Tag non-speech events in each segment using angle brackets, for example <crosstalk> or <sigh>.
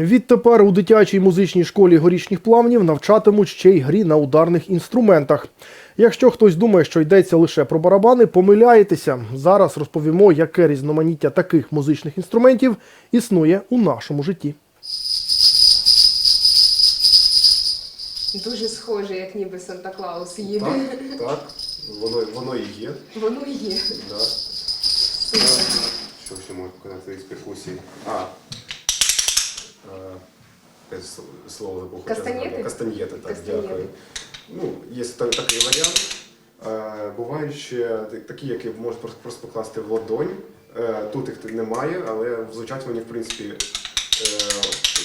Відтепер у дитячій музичній школі горішніх плавнів навчатимуть ще й грі на ударних інструментах. Якщо хтось думає, що йдеться лише про барабани, помиляєтеся. Зараз розповімо, яке різноманіття таких музичних інструментів існує у нашому житті. Дуже схоже, як ніби Санта Клаус їде. Так, так, воно, воно і є. Воно є. Да. Що ще можна показати із перкусії? А. е, Слово забув. Кастаньєти? Кастаньєти, так, Кастаньєти. дякую. Ну, є та- такий варіант. Е, Бувають ще такі, які можна просто- просто покласти в ладонь. Е, Тут їх немає, але звучать вони, в принципі, е,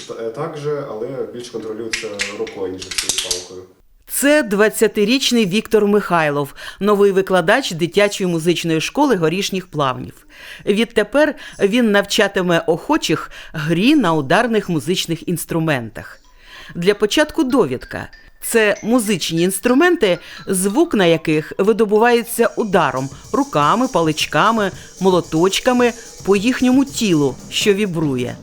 та- так же, але більш контролюються рукою, ніж цією палкою. Це 20-річний Віктор Михайлов, новий викладач дитячої музичної школи горішніх плавнів. Відтепер він навчатиме охочих грі на ударних музичних інструментах. Для початку довідка. Це музичні інструменти, звук на яких видобувається ударом руками, паличками, молоточками по їхньому тілу, що вібрує.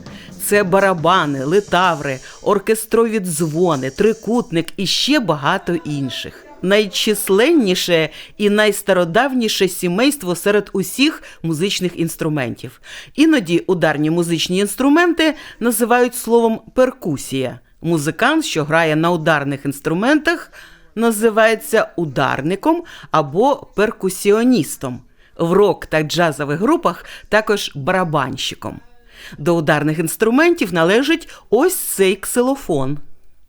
Це барабани, литаври, оркестрові дзвони, трикутник і ще багато інших. Найчисленніше і найстародавніше сімейство серед усіх музичних інструментів. Іноді ударні музичні інструменти називають словом перкусія. Музикант, що грає на ударних інструментах, називається ударником або перкусіоністом. В рок та джазових групах також барабанщиком. До ударних інструментів належить ось цей ксилофон.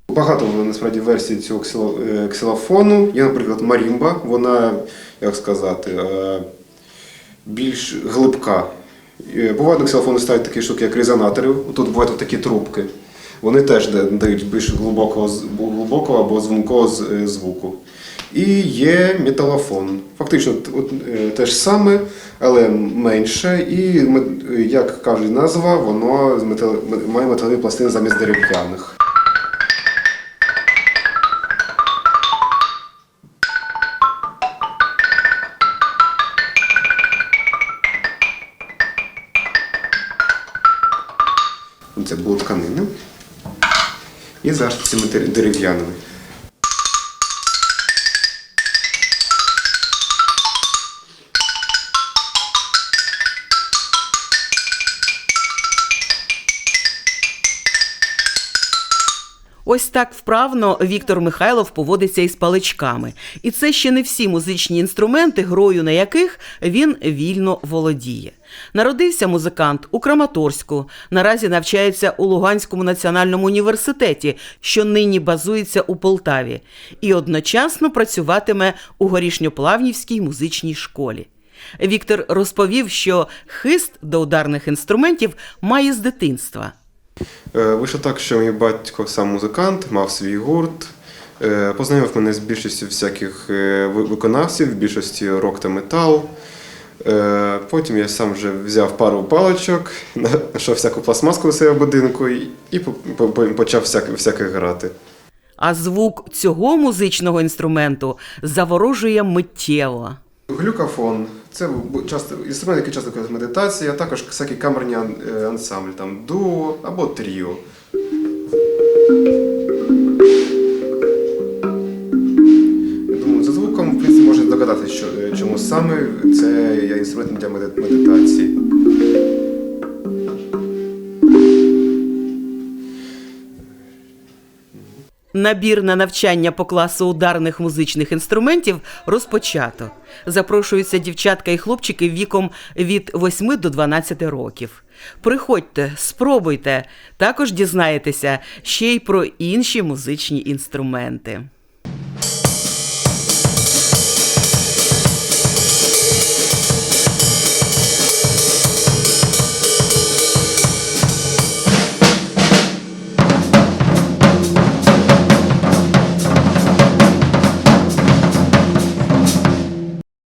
Багато насправді версій цього е, ксилофону. Є, наприклад, марімба, вона, як сказати, е, більш глибка. Е, Бувають на ксилофони ставлять такі штуки, як резонатори. Тут бувають такі трубки. Вони теж дають більш глибокого, глибокого або дзвонкого з- е, звуку. І є металофон. Фактично е, те ж саме, але менше. І, як каже назва, воно має металеві пластини замість дерев'яних. Це було тканини. І зараз цими дерев'яними. Ось так вправно Віктор Михайлов поводиться із паличками. І це ще не всі музичні інструменти, грою на яких він вільно володіє. Народився музикант у Краматорську. Наразі навчається у Луганському національному університеті, що нині базується у Полтаві, і одночасно працюватиме у горішньоплавнівській музичній школі. Віктор розповів, що хист до ударних інструментів має з дитинства. Е, Вийшло так, що мій батько сам музикант, мав свій гурт. Е, Познайомив мене з більшістю всяких е, виконавців, більшості рок та метал. Потім я сам вже взяв пару паличок, <laughs> знайшов всяку пластмаску у себе в будинку і і по- по- по- почав всяке грати. А звук цього музичного інструменту заворожує миттєво. Глюкофон це часто інструмент, який часто в медитації, а також всякі камерні е, там дуо або тріо. Я за звуком, можна догадатися, е, чому саме це є інструмент для медитації. Набір на навчання по класу ударних музичних інструментів розпочато. Запрошуються дівчатка і хлопчики віком від 8 до 12 років. Приходьте, спробуйте. Також дізнаєтеся ще й про інші музичні інструменти.